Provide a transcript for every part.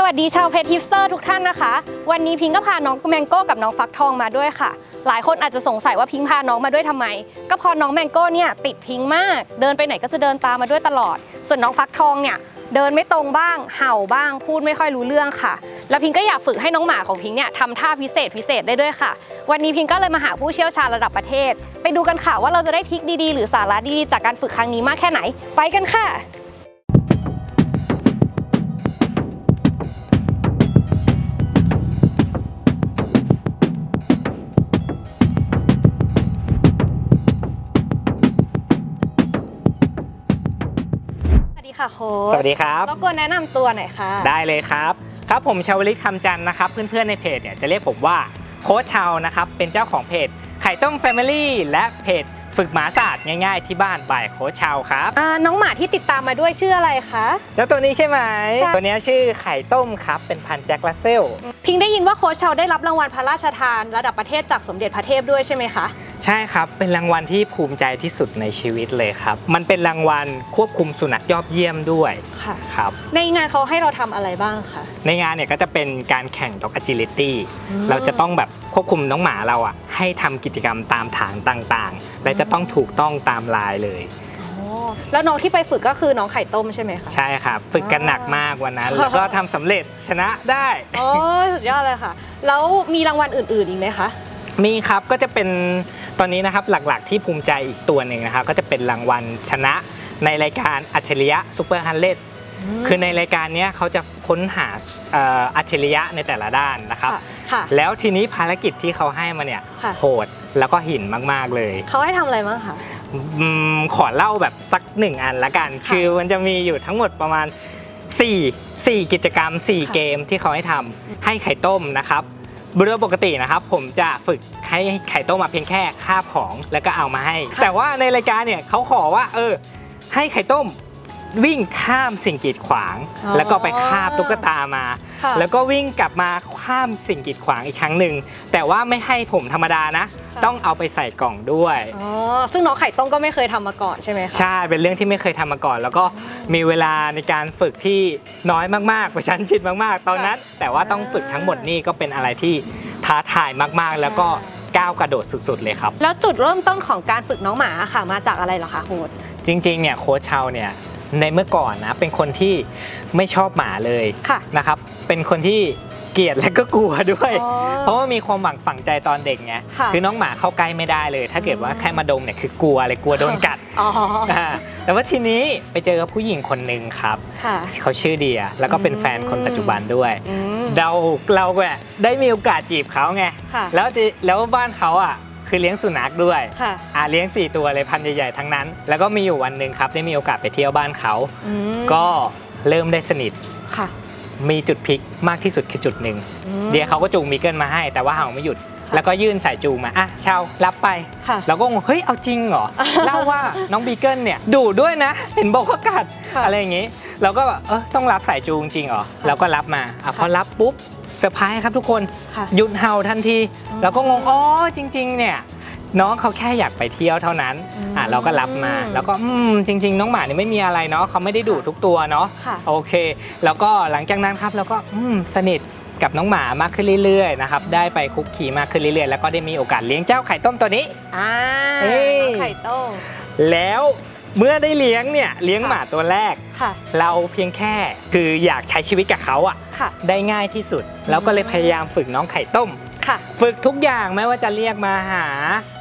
สวัสดีชาวเพจฮิปสเตอร์ทุกท่านนะคะ วันนี้พิงก็พาน้องแมงโก้กับน้องฟักทองมาด้วยค่ะ หลายคนอาจจะสงสัยว่าพิงพาน้องมาด้วยทำไม ก็พอน้องแมงโก้เนี่ยติดพิงมาก เดินไปไหนก็จะเดินตามมาด้วยตลอด ส่วนน้องฟักทองเนี่ยเดินไม่ตรงบ้าง เห่าบ้าง พูดไม่ค่อยรู้เรื่องค่ะ แล้วพิงก็อยากฝึกให้น้องหมาของพิงเนี่ยทำท่าพิเศษพิเศษได้ด้วยค่ะ วันนี้พิงก็เลยมาหาผู้เชี่ยวชาญระดับประเทศ ไปดูกันค่ะว่าเราจะได้ทิคดีๆ หรือสาระดีๆจากการฝึกครั้งนี้มากแค่ไหน ไปกันค่ะ ค่ะโค้ชสวัสดีครับรบกวนแนะนำตัวหน่อยค่ะ ได้เลยครับ ครับผมชาวลิตคำจันทร์นะครับ เพื่อนๆในเพจเนี่ยจะเรียกผมว่าโค้ชชาวนะครับ เป็นเจ้าของเพจไข่ต้มแฟมิลี่และเพจฝึกหมาศาสตร์ง่ายๆที่บ้านบ่ายโค้ชชาวครับอ่าน้องหมาที่ติดตามมาด้วยชื่ออะไรคะเจ้าตัวนี้ใช่ไหมใช่ตัวเนี้ยชื่อไข่ต้มครับ เป็นพันธุ์แจ็คลัสเซล พิงได้ยินว่าโค้ชเชาได้รับรางวัลพระราชทาน ระดับประเทศจากสมเด็จพระเทพด้วยใช่ไหมคะ ใช่ครับ เป็นรางวัลที่ภูมิใจที่สุดในชีวิตเลยครับ มันเป็นรางวัลควบคุมสุนัขยอดเยี่ยมด้วยค่ะ ครับ ในงานเขาให้เราทำอะไรบ้างคะ ในงานเนี่ยก็จะเป็นการแข่ง dog agility อืม เราจะต้องแบบควบคุมน้องหมาเราอะให้ทำกิจกรรมตามฐานต่างๆ และจะต้องถูกต้องตามลายเลย อ๋อแล้วน้องที่ไปฝึกก็คือน้องไข่ต้มใช่ไหมคะ ใช่ครับ ฝึกกันหนักมากวันนั้น แล้วก็ทำสำเร็จชนะได้ โอ้ยสุดยอดเลยค่ะ แล้วมีรางวัลอื่นๆอีกไหมคะ มีครับก็จะเป็น ตอนนี้นะครับหลักๆที่ภูมิใจอีกตัวหนึ่งนะครับก็จะเป็นรางวัลชนะในรายการอัจฉริยะซูเปอร์ฮันเลดคือในรายการเนี้ยเขาจะค้นหาเอ่ออัจฉริยะในแต่ละด้านนะครับค่ะค่ะแล้วทีนี้ภารกิจที่เขาให้มาเนี่ยค่ะโหดแล้วก็หินมากๆเลย เขาให้ทำอะไรบ้างคะอืมขอเล่าแบบสักหนึ่งอันละกันค่ะคือมันจะมีอยู่ทั้งหมดประมาณ 4 4 กิจกรรมค่ะ4เกมที่เขาให้ทำให้ไข่ต้มนะครับ โดยปกตินะครับผมจะฝึกให้ไข่ต้มมาเพียงแค่คาบของแล้วก็เอามาให้ แต่ว่าในรายการเนี่ยเขาขอว่าเออให้ไข่ต้ม วิ่งข้ามสิ่งกีดขวาง อ๋อแล้วก็ไปคาบตุ๊กตามา ค่ะ แล้วก็วิ่งกลับมาข้ามสิ่งกีดขวางอีกครั้งหนึ่งแต่ว่าไม่ให้ผมธรรมดานะค่ะต้องเอาไปใส่กล่องด้วย อ๋อซึ่งน้องไข่ต้มก็ไม่เคยทำมาก่อนใช่ไหมคะ ใช่ เป็นเรื่องที่ไม่เคยทำมาก่อน แล้วก็มีเวลาในการฝึกที่น้อยมากๆประชันชิดมากๆ ตอนนั้น แต่ว่าต้องฝึกทั้งหมดนี่ก็เป็นอะไรที่ท้าทายมากๆ แล้วก็ก้าวกระโดดสุดๆเลยครับ แล้วจุดเริ่มต้นของการฝึกน้องหมาค่ะ มาจากอะไรเหรอคะโค้ชจริงๆเนี่ยโค้ชเชาเนี่ย ในเมื่อก่อนนะเป็นคนที่ไม่ชอบหมาเลยค่ะนะครับ เป็นคนที่เกลียดและก็กลัวด้วย อ๋อเพราะว่ามีความหวังฝังใจตอนเด็กไงค่ะคือน้องหมาเข้าใกล้ไม่ได้เลย ถ้าเกิดว่าอืม แค่มาดมเนี่ยคือกลัวเลยกลัวโดนกัดอ๋ออ่าแต่ว่าทีนี้ไปเจอกับผู้หญิงคนหนึ่งครับค่ะ เขาชื่อเดียแล้วก็เป็นแฟนคนปัจจุบันด้วย อืม เราเราแบบได้มีโอกาสจีบเขาไง ค่ะ แล้วจะแล้วบ้านเขาอะ คือเลี้ยงสุนัขด้วยค่ะอ่าเลี้ยง 4 ตัวเลยพันธุ์ใหญ่ๆทั้งนั้น แล้วก็มีอยู่วันหนึ่งครับได้มีโอกาสไปเที่ยวบ้านเขา อืมก็เริ่มได้สนิท ค่ะมีจุดพลิกมากที่สุดคือจุดหนึ่ง อืม เดียเขาก็จูงมิเกิลมาให้ แต่ว่าเห่าไม่หยุด ค่ะ แล้วก็ยื่นสายจูงมา อะเชาวรับไป ค่ะ เราก็งงเฮ้ย เอาจริงเหรอ เล่าว่าน้องบีเกิลเนี่ยดุด้วยนะ เห็นบอกว่ากัดค่ะอะไรอย่างงี้ เราก็แบบเออต้องรับสายจูงจริงเหรอค่ะเราก็รับมาอะพอรับปุ๊บ เซอร์ไพรส์ครับทุกคนค่ะ หยุดเห่าทันทีอืมเราก็งงอ๋อจริง ๆ เนี่ย น้องเขาแค่อยากไปเที่ยวเท่านั้นอืมอะเราก็รับมาแล้วก็อืมจริง ๆ น้องหมานี่ไม่มีอะไรเนาะเขาไม่ได้ดุทุกตัวเนาะ ค่ะ โอเค แล้วก็หลังจากนั้นครับเราก็อืมสนิทกับน้องหมามากขึ้นเรื่อยๆนะครับ ได้ไปคุกคีมากขึ้นเรื่อยๆ แล้วก็ได้มีโอกาสเลี้ยงเจ้าไข่ต้มตัวนี้ อ่าเอ้ย น้องไข่ต้มแล้ว เมื่อได้เลี้ยงเนี่ยเลี้ยงค่ะหมาตัวแรก ค่ะ เราเพียงแค่คืออยากใช้ชีวิตกับเขาอะค่ะ ได้ง่ายที่สุด แล้วก็เลยพยายามฝึกน้องไข่ต้ม ค่ะ ฝึกทุกอย่างไม่ว่าจะเรียกมาหา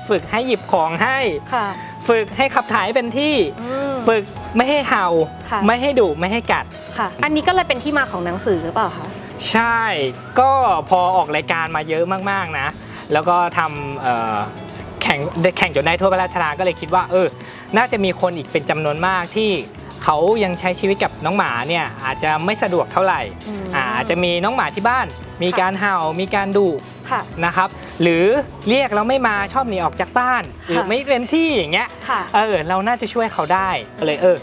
ฝึกให้หยิบของให้ ค่ะ ฝึกให้ขับถ่ายเป็นที่ อืม ฝึกไม่ให้เห่า ค่ะ ไม่ให้ดุไม่ให้กัด ค่ะ อันนี้ก็เลยเป็นที่มาของหนังสือหรือเปล่าคะ ใช่ ก็พอออกรายการมาเยอะมากๆนะ แล้วก็ทำเอ่อ แข่งแข่งจนได้ทั่วพระราชทานก็เลยคิดว่าเออ น่าจะมีคนอีกเป็นจำนวนมากที่เขายังใช้ชีวิตกับน้องหมาเนี่ยอาจจะไม่สะดวกเท่าไหร่อืมอาอาจจะมีน้องหมาที่บ้าน มีค่ะการเห่ามีการดุค่ะนะครับ หรือเรียกแล้วไม่มาชอบหนีออกจากบ้านหรือไม่เป็นที่อย่างเงี้ยค่ะเออเราน่าจะช่วยเขาได้ก็เลยเออ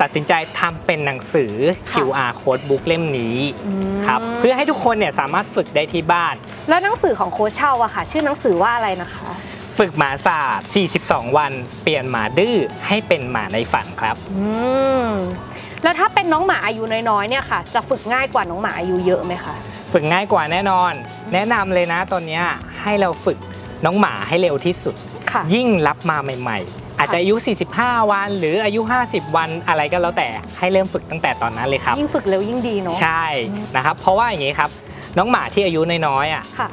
ตัดสินใจทำเป็นหนังสือค่ะ QR code book เล่มนี้อืมครับเพื่อให้ทุกคนเนี่ยสามารถฝึกได้ที่บ้าน แล้วหนังสือของโค้ชเช่าอะค่ะ ชื่อหนังสือว่าอะไรนะคะ ฝึกหมาศาสตร์ 42 วัน เปลี่ยนหมาดื้อให้เป็นหมาในฝันครับ อืมแล้วถ้าเป็นน้องหมาอายุน้อยๆเนี่ยค่ะ จะฝึกง่ายกว่าน้องหมาอายุเยอะไหมคะฝึกง่ายกว่าแน่นอน แนะนำเลยนะตอนเนี้ยให้เราฝึกน้องหมาให้เร็วที่สุด ค่ะ ยิ่งรับมาใหม่ ๆ อาจจะอายุ 45 วัน หรืออายุ 50 วันอะไรก็แล้วแต่ให้เริ่มฝึกตั้งแต่ตอนนั้นเลยครับ ยิ่งฝึกเร็วยิ่งดีเนาะ ใช่นะครับ เพราะว่าอย่างนี้ครับ น้องหมาที่อายุน้อยๆอะค่ะ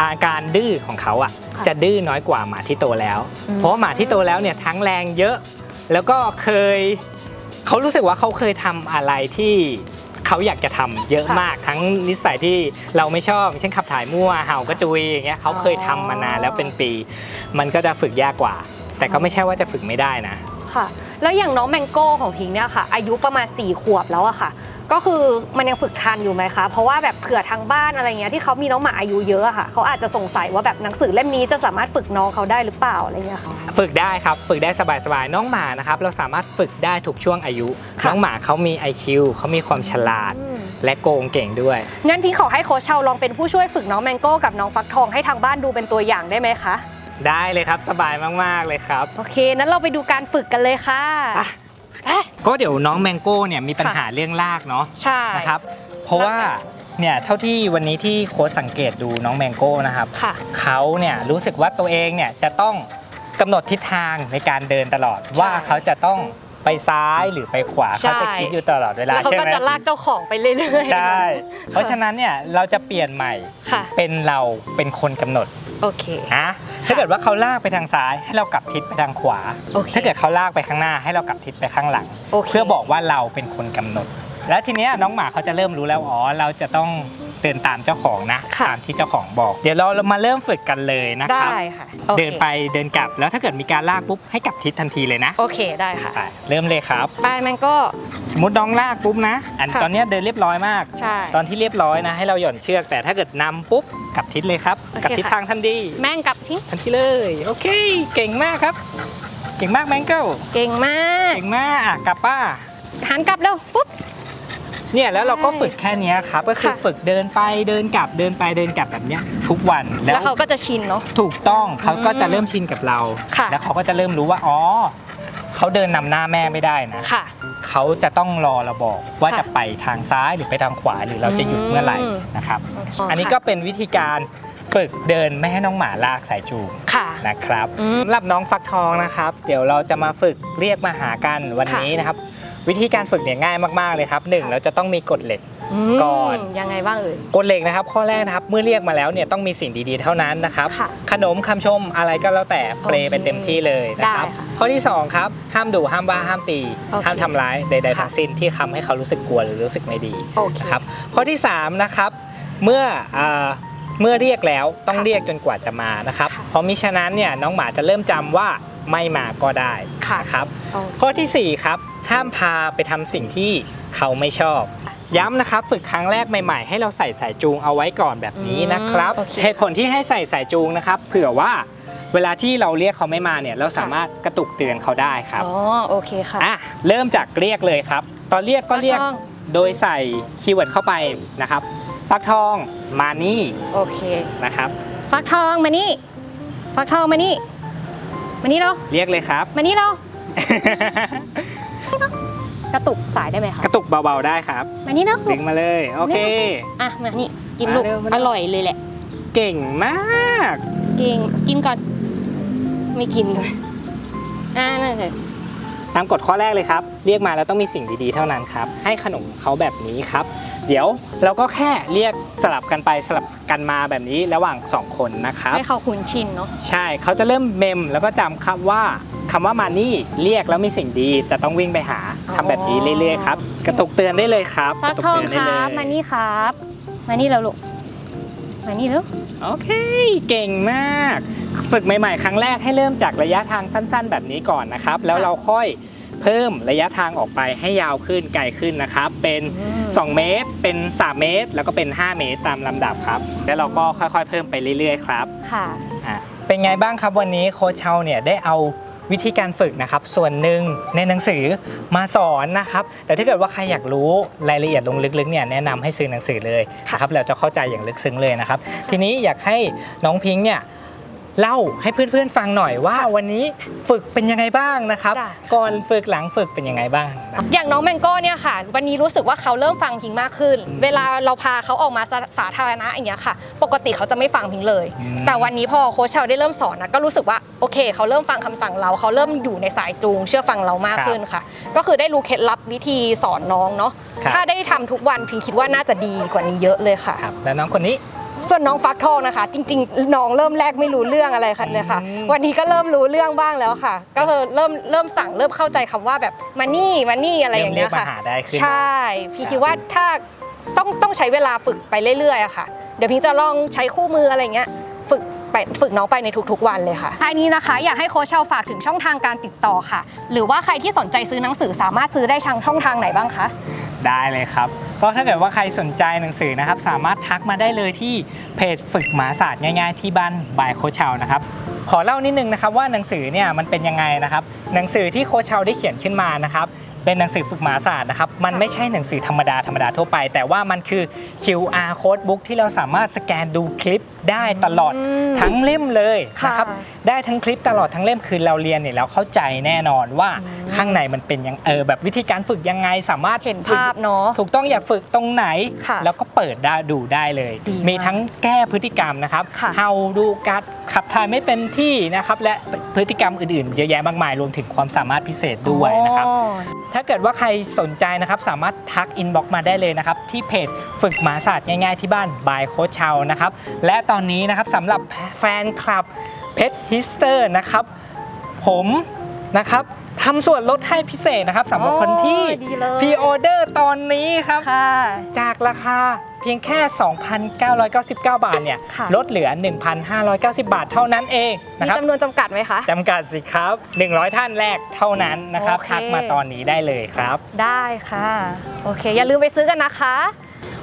อาการดื้อของเขาอะค่ะจะดื้อน้อยกว่าหมาที่โตแล้ว อืม เพราะว่าหมาที่โตแล้วเนี่ยทั้งแรงเยอะ แล้วก็เคยเขารู้สึกว่าเขาเคยทำอะไรที่เขาอยากจะทำเยอะมากทั้งนิสัยที่เราไม่ชอบเช่นขับถ่ายมั่วเห่ากระจุยอย่างเงี้ยเขาเคยทำมานานแล้วเป็นปี มันก็จะฝึกยากกว่า แต่ก็ไม่ใช่ว่าจะฝึกไม่ได้นะ ค่ะ แล้วอย่างน้องแมงโก้ของพิงค์เนี่ยค่ะ อายุประมาณ 4 ขวบแล้วอะค่ะ ก็คือมันยังฝึกทันอยู่ไหมคะ เพราะว่าแบบเผื่อทางบ้านอะไรเงี้ยที่เขามีน้องหมาอายุเยอะอะค่ะ เขาอาจจะสงสัยว่าแบบหนังสือเล่มนี้จะสามารถฝึกน้องเขาได้หรือเปล่าอะไรเงี้ยค่ะ ฝึกได้ครับฝึกได้สบายๆน้องหมานะครับเราสามารถฝึกได้ทุกช่วงอายุ ค่ะ น้องหมาเขามี IQ เขามีความฉลาด อืมและโกงเก่งด้วย งั้นพี่ขอให้โค้ชเชาลองเป็นผู้ช่วยฝึกน้องแมงโก้กับน้องฟักทองให้ทางบ้านดูเป็นตัวอย่างได้ไหมคะ ได้เลยครับสบายมากๆเลยครับ โอเคนั้นเราไปดูการฝึกกันเลยค่ะไปเอ๊ะ ก็เดี๋ยวน้องแมงโก้เนี่ยมีปัญค่ะหาเรื่องลากเนาะใช่นะครับ เพราะว่าเนี่ยเท่าที่วันนี้ที่โค้ชสังเกตดูน้องแมงโก้นะครับค่ะเขาเนี่ยรู้สึกว่าตัวเองเนี่ยจะต้องกำหนดทิศทางในการเดินตลอดว่าเขาจะต้องไปซ้ายหรือไปขวาใช่เขาจะคิดอยู่ตลอดเวลาแล้วเขาใช่ก็ไหมจะลากเจ้าของไปเรื่อยๆใช่เพราะฉะนั้นเนี่ยเราจะเปลี่ยนใหม่ค่ะเป็นเราเป็นคนกำหนด โอเค นะถ้าเกิดว่าเขาลากไปทางซ้ายให้เรากลับทิศไปทางขวา โอเคถ้าเกิดเขาลากไปข้างหน้าให้เรากลับทิศไปข้างหลัง โอเค เพื่อบอกว่าเราเป็นคนกำหนด แล้วทีเนี้ยน้องหมาเขาจะเริ่มรู้แล้วอ๋อเราจะต้องเดินตามเจ้าของนะค่ะ ตามที่เจ้าของบอก เดี๋ยวเรามาเริ่มฝึกกันเลยนะครับได้ค่ะโอคเดินไปเดินกลับแล้วถ้าเกิดมีการลากปุ๊บให้กลับทิศทันทีเลยนะโอเคได้ค่ะไปเริ่มเลยครับบายแมงโก้สมมติน้องลากปุ๊บนะ อันค่ะ ตอนเนี้ยเดินเรียบร้อยมาก ใช่ ตอนที่เรียบร้อยนะ ให้เราหย่อนเชือก แต่ถ้าเกิดนำปุ๊บกลับทิศเลยครับโอเคกลับทิศค่ะ ทางทันทีแม่งกลับทิ้งทันทีเลยโอเค เก่งมากครับ เก่งมากแมงเกิลเก่งมากเก่งมากอะกลับป้าหันกลับเร็วปุ๊บ เนี่ยแล้วเราก็ฝึกแค่เนี้ยครับก็คือค่ะ ฝึกเดินไปเดินกลับเดินไปเดินกลับแบบเนี้ยทุกวันแล้วเขาก็จะชินเนาะ ถูกต้องเขาก็จะเริ่มชินกับเรา ค่ะ แล้วเขาก็จะเริ่มรู้ว่าอ๋อเขาเดินนำหน้าแม่ไม่ได้นะ ค่ะ เขาจะต้องรอเราบอกว่าค่ะจะไปทางซ้ายหรือไปทางขวาหรือเราจะหยุดเมื่อไหร่อืม นะครับอ๋ออัอันนี้ก็เป็นวิธีการฝึกเดินไม่ให้น้องหมาลากสายจูงค่ะ นะครับอืมสำหรับน้องฟักทองนะครับ เดี๋ยวเราจะมาฝึกเรียกมาหากันวันค่ะ นี้นะครับ วิธีการฝึกเนี่ยง่ายมากๆเลยครับหนึ่งค่ะเราจะต้องมีกฎเหล็ก มก่อน ยังไงบ้างเอ่ย กฎเหล็กนะครับ ข้อแรกนะครับเมื่อเรียกมาแล้วเนี่ยต้องมีสิ่งดีๆเท่านั้นนะครับ ค่ะขนมคำชมอะไรก็แล้วแต่เปรย์เป็นเต็มที่เลยนะครับ ได้ค่ะข้อที่สองครับห้ามดุห้ามว่าห้ามตี โอเคห้ามทำร้ายใดๆค่ะ ทั้งสิ้นที่ทำให้เขารู้สึกกลัวหรือรู้สึกไม่ดี โอเค นะครับข้อที่สามนะครับเมื่ออ่าเมื่อเรียกแล้วต้องค่ะเรียกจนกว่าจะมานะครับค่ะ เพราะมิฉะนั้นเนี่ยน้องหมาจะเริ่มจำว่าไม่มาก็ได้ค่ะนะครับโอเคข้อทีสี่4ครับ ห้ามพาไปทำสิ่งที่เขาไม่ชอบ ย้ำนะครับฝึกครั้งแรกใหม่ ๆ ให้เราใส่สายจูงเอาไว้ก่อนแบบนี้นะครับอืมโอเค เหตุผลที่ให้ใส่สายจูงนะครับ เผื่อว่าเวลาที่เราเรียกเขาไม่มาเนี่ยเราสามารถกระตุกเตือนเขาได้ครับอ๋อโอเคค่ะ อะเริ่มจากเรียกเลยครับ ตอนเรียกก็เรียกฟักทอง โดยใส่คีย์เวิร์ดเข้าไปนะครับฟักทองมานี่โอเค นะครับ ฟักทองมานี่ ฟักทองมานี่ มานี่เร็วเรียกเลยครับ มานี่เร็ว กระตุกสายได้ไหมคะกระตุกเบาๆได้ครับมานี่เร็วดึงมาเลยโอเคอะมานี่กินลูกมาเร็วมาเร็วอร่อยเลยแหละ เก่งมาก เก่งกินก่อน ไม่กินเลยอ่านั่นเลยตามกฎข้อแรกเลยครับ เรียกมาแล้วต้องมีสิ่งดีๆเท่านั้นครับ ให้ขนมเขาแบบนี้ครับ เดี๋ยวเราก็แค่เรียกสลับกันไปสลับกันมาแบบนี้ระหว่างสองคนนะครับให้เขาคุ้นชินเนาะใช่เขาจะเริ่มเมมแล้วก็จำครับว่า คำว่ามานี่เรียกแล้วมีสิ่งดีจะต้องวิ่งไปหาอ๋อทำแบบนี้เรื่อยๆครับ กระตุกเตือนได้เลยครับฟักกระตุกทองเตือนคได้เลรับ ยมานี่ครับ มานี่แล้วลูก มานี่แล้วโอเค เก่งมาก ฝึกใหม่ ๆ ครั้งแรกให้เริ่มจากระยะทางสั้น ๆ แบบนี้ก่อนนะครับ แล้วเราค่อยเพิ่มระยะทางออกไปให้ยาวขึ้นไกลขึ้นนะครับ เป็น 2 เมตร เป็น 3 เมตร แล้วก็เป็น 5 เมตรตามลำดับครับ แล้วเราก็ค่อยๆ เพิ่มไปเรื่อยๆ ครับ ค่ะอะเป็นไงบ้างครับวันนี้โค้ชเชาเนี่ยได้เอา วิธีการฝึกนะครับ ส่วนหนึ่งในหนังสือมาสอนนะครับ แต่ถ้าเกิดว่าใครอยากรู้รายละเอียดลงลึกๆเนี่ยแนะนำให้ซื้อหนังสือเลยค่ะนะครับเราจะเข้าใจอย่างลึกซึ้งเลยนะครับ ทีนี้อยากให้น้องพิงค์เนี่ยเล่าให้เพื่อนๆฟังหน่อยว่าวันนี้ฝึกเป็นยังไงบ้างนะครับได้ก่อนฝึกหลังฝึกเป็นยังไงบ้างนะอย่างน้องแมงโก้เนี่ย ค่ะ วันนี้รู้สึกว่าเขาเริ่มฟังพิงมากขึ้น เวลาเราพาเขาออกมาสาสาธารณะอย่างเงี้ยค่ะ ปกติเขาจะไม่ฟังพิงเลย อืม แต่วันนี้พอโค้ชเชาได้เริ่มสอนนะก็รู้สึกว่าโอเค เขาเริ่มฟังคำสั่งเรา เขาเริ่มอยู่ในสายจูง เชื่อฟังเรามากขึ้นค่ะ ก็คือได้รู้เคล็ดลับวิธีสอนน้องเนาะครับ ถ้าได้ทำทุกวันพิงคิดว่าน่าจะดีกว่านี้เยอะเลยค่ะ ครับแล้วน้องคนนี้ ส่วนน้องฟักทองนะคะ จริงๆ น้องเริ่มแรกไม่รู้เรื่องอะไรค่ะเลยค่ะอืมวันนี้ก็เริ่มรู้เรื่องบ้างแล้วค่ะ ก็คือเริ่มเริ่มสั่งเริ่มเข้าใจคำว่าแบบมานี่มานี่อะไรอย่างเงี้ยเริ่มเรียกค่ะมาหาได้ขึ้น ใช่ พี่คิดว่าถ้าต้องต้องใช้เวลาฝึกไปเรื่อยๆอะค่ะ เดี๋ยวพี่จะลองใช้คู่มืออะไรเงี้ยฝึกไปฝึกน้องไปในทุกๆวันเลยค่ะ ท้ายนี้นะคะ อยากให้โค้ชเชาฝากถึงช่องทางการติดต่อค่ะ หรือว่าใครที่สนใจซื้อหนังสือสามารถซื้อได้ทางช่องทางไหนบ้างคะ ได้เลยครับ ก็ถ้าเกิดว่าใครสนใจหนังสือนะครับ สามารถทักมาได้เลยที่เพจฝึกหมาศาสตร์ง่ายๆที่บ้านบายโคชเชานะครับขอเล่านิดนึงนะครับว่าหนังสือเนี่ยมันเป็นยังไงนะครับ หนังสือที่โคชเชาได้เขียนขึ้นมานะครับ เป็นหนังสือฝึกหมาศาสตร์นะครับ มันไม่ใช่หนังสือธรรมดาธรรมดาทั่วไป แต่ว่ามันคือ QR code book ที่เราสามารถสแกนดูคลิปได้ตลอดอืมทั้งเล่มเลยนะครับค่ะได้ทั้งคลิปตลอดทั้งเล่มคือเราเรียนเนี่ยแล้วเข้าใจแน่นอนว่าอืมข้างในมันเป็นยังเออแบบวิธีการฝึกยังไงสามารถเห็นฝึกภาพเนาะถูกต้องอยากฝึกตรงไหนค่ะแล้วก็เปิดได้ดูได้เลยดีมากมีทั้งแก้พฤติกรรมนะครับค่ะเฮาดูการขับถ่ายไม่เต็มที่นะครับและพฤติกรรมอื่นๆ เยอะแยะมากมายรวมถึงความสามารถพิเศษด้วยนะครับอ๋อ ถ้าเกิดว่าใครสนใจนะครับ สามารถทักอินบ็อกมาได้เลยนะครับ ที่เพจฝึกหมาศาสตร์ง่ายๆที่บ้านบายโคชเชานะครับ และตอนนี้นะครับสำหรับแฟนคลับเพชรฮิสเตอร์นะครับ ผมนะครับทำส่วนลดให้พิเศษนะครับสำหรับคนที่โอ้ดีเลยพรีออเดอร์ตอนนี้ครับ ค่ะ จากราคาเพียงแค่ 2,999 บาทเนี่ยค่ะ ลดเหลือ 1,590 บาทเท่านั้นเองมีนะครับจำนวนจำกัดไหมคะ จำกัดสิครับ 100 ท่านแรกเท่านั้นนะครับโอเค ทักมาตอนนี้ได้เลยครับ ได้ค่ะ โอเค อย่าลืมไปซื้อกันนะคะ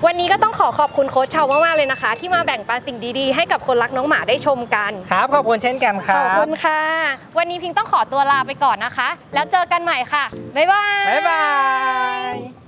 วันนี้ก็ต้องขอขอบคุณโค้ชเชามากๆเลยนะคะ ที่มาแบ่งปันสิ่งดีๆ ให้กับคนรักน้องหมาได้ชมกันครับ ขอบคุณเช่นกันคขรัอบบคุณค่ะ วันนี้พิงต้องขอตัวลาไปก่อนนะคะ แล้วเจอกันใหม่ค่ะ บ๊ายบาย บ๊ายบาย